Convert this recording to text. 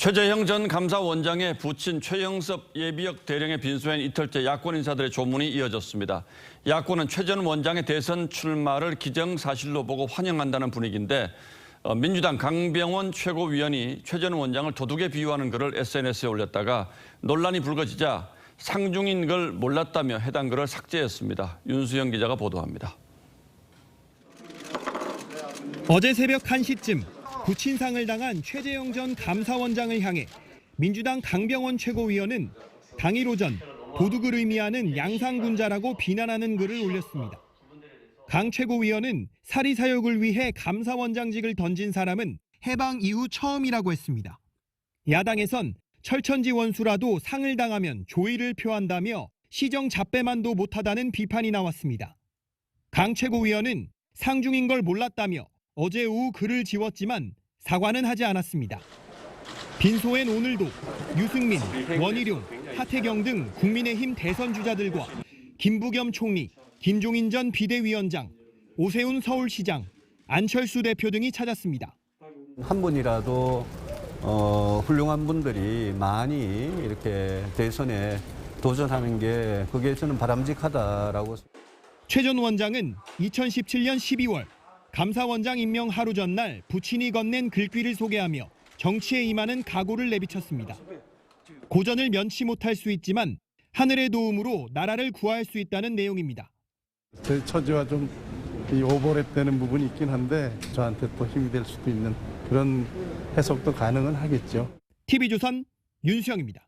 최재형 전 감사원장의 부친 최영섭 예비역 대령의 빈소엔 이틀째 야권 인사들의 조문이 이어졌습니다. 야권은 최 전 원장의 대선 출마를 기정사실로 보고 환영한다는 분위기인데 어, 민주당 강병원 최고위원이 최 전 원장을 도둑에 비유하는 글을 SNS에 올렸다가 논란이 불거지자 상중인 걸 몰랐다며 해당 글을 삭제했습니다. 윤수영 기자가 보도합니다. 어제 새벽 1시쯤 부친상을 당한 최재형 전 감사원장을 향해 민주당 강병원 최고위원은 당일 오전 도둑을 의미하는 양상군자라고 비난하는 글을 올렸습니다. 강 최고위원은 사리 사욕을 위해 감사원장직을 던진 사람은 해방 이후 처음이라고 했습니다. 야당에선 철천지 원수라도 상을 당하면 조의를 표한다며 시정 잡배만도 못하다는 비판이 나왔습니다. 강 최고위원은 상중인 걸 몰랐다며 어제 오후 글을 지웠지만 사과는 하지 않았습니다. 빈소엔 오늘도 유승민, 원희룡, 하태경 등 국민의힘 대선 주자들과 김부겸 총리, 김종인 전 비대위원장, 오세훈 서울시장, 안철수 대표 등이 찾았습니다. 한 분이라도 어, 훌륭한 분들이 많이 이렇게 대선에 도전하는 게 그게 저는 바람직하다라고 최 전 원장은 2017년 12월 감사원장 임명 하루 전날 부친이 건넨 글귀를 소개하며 정치에 임하는 각오를 내비쳤습니다. 고전을 면치 못할 수 있지만 하늘의 도움으로 나라를 구할 수 있다는 내용입니다. 제 처지와 좀이 오버랩되는 부분이 있긴 한데 저한테 또 힘이 될 수도 있는 그런 해석도 가능은 하겠죠. TV조선 윤수영입니다.